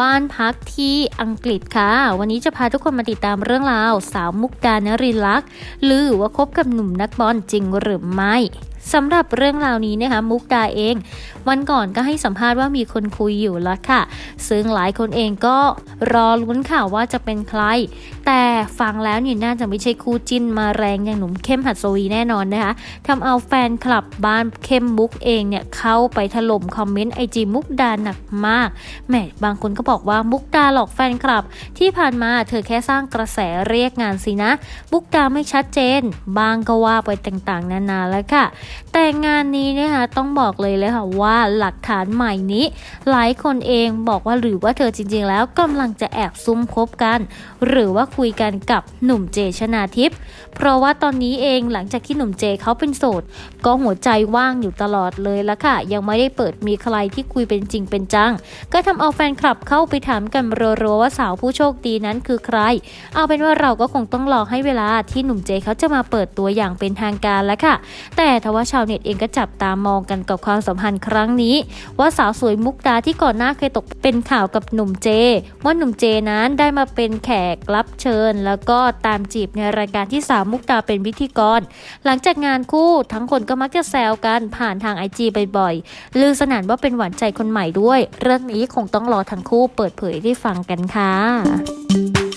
บ้านพักที่อังกฤษค่ะ วันนี้จะพาทุกคนมาติดตามเรื่องราว สาวมุกดานรินลักษ์หรือว่าคบกับหนุ่มนักบอลจริงหรือไม่ สำหรับเรื่องราวนี้นะคะมุกดาเอง วันก่อนก็ให้สัมภาษณ์ว่ามีคนคุยอยู่แล้วค่ะ ซึ่งหลายคนเองก็รอลุ้นข่าวว่าจะเป็นใคร แต่ฟังแล้วเนี่ยน่าจะไม่ใช่คู่จิ้นมาแรงอย่างหนุ่มเข้มหัดสวีแน่นอนนะคะทำเอาแฟนคลับบ้านเข้มมุกเองเนี่ยเข้าไปถล่มคอมเมนต์ไอจีมุกดาหนักมากแหมบางคนก็บอกว่ามุกดาหลอกแฟนคลับ ที่ผ่านมาเธอแค่สร้างกระแสเรียกงานสินะมุกดาไม่ชัดเจน บางก็ว่าไปต่างๆ นานาแล้วค่ะแต่งานนี้นะคะต้องบอกเลยเลยค่ะว่าหลักฐานใหม่นี้ หลายคนเองบอกว่าหรือว่าเธอจริง ๆ แล้วกำลังจะแอบซุ่มคบกัน หรือว่าคุยกันกับหนุ่มเจชนาทิพย์เพราะว่าตอนนี้เองหลังจากที่หนุ่มเจเขาเป็นโสดก็หัวใจว่างอยู่ตลอดเลยละค่ะ ยังไม่ได้เปิดมีใครที่คุยเป็นจริงเป็นจัง ก็ทำเอาแฟนคลับเข้าไปถามกันรัวๆว่าสาวผู้โชคดีนั้นคือใคร เอาเป็นว่าเราก็คงต้องรอให้เวลาที่หนุ่มเจเขาจะมาเปิดตัวอย่างเป็นทางการแล้วค่ะ แต่ทว่าชาวเน็ตเองก็จับตามองกันกับความสัมพันธ์ครั้งนี้ ว่าสาวสวยมุกดาที่ก่อนหน้าเคยตกเป็นข่าวกับหนุ่มเจ ว่าหนุ่มเจนั้นได้มาเป็นแขกรับเชิญ แล้วก็ตามจีบในรายการที่สาวมุกดาเป็นพิธีกร หลังจากงานคู่ทั้งคนก็มักจะแซวกันผ่านทางไอจีบ่อยๆลือสนั่นว่าเป็นหวานใจคนใหม่ด้วย เรื่องนี้คงต้องรอทั้งคู่เปิดเผยให้ฟังกันค่ะ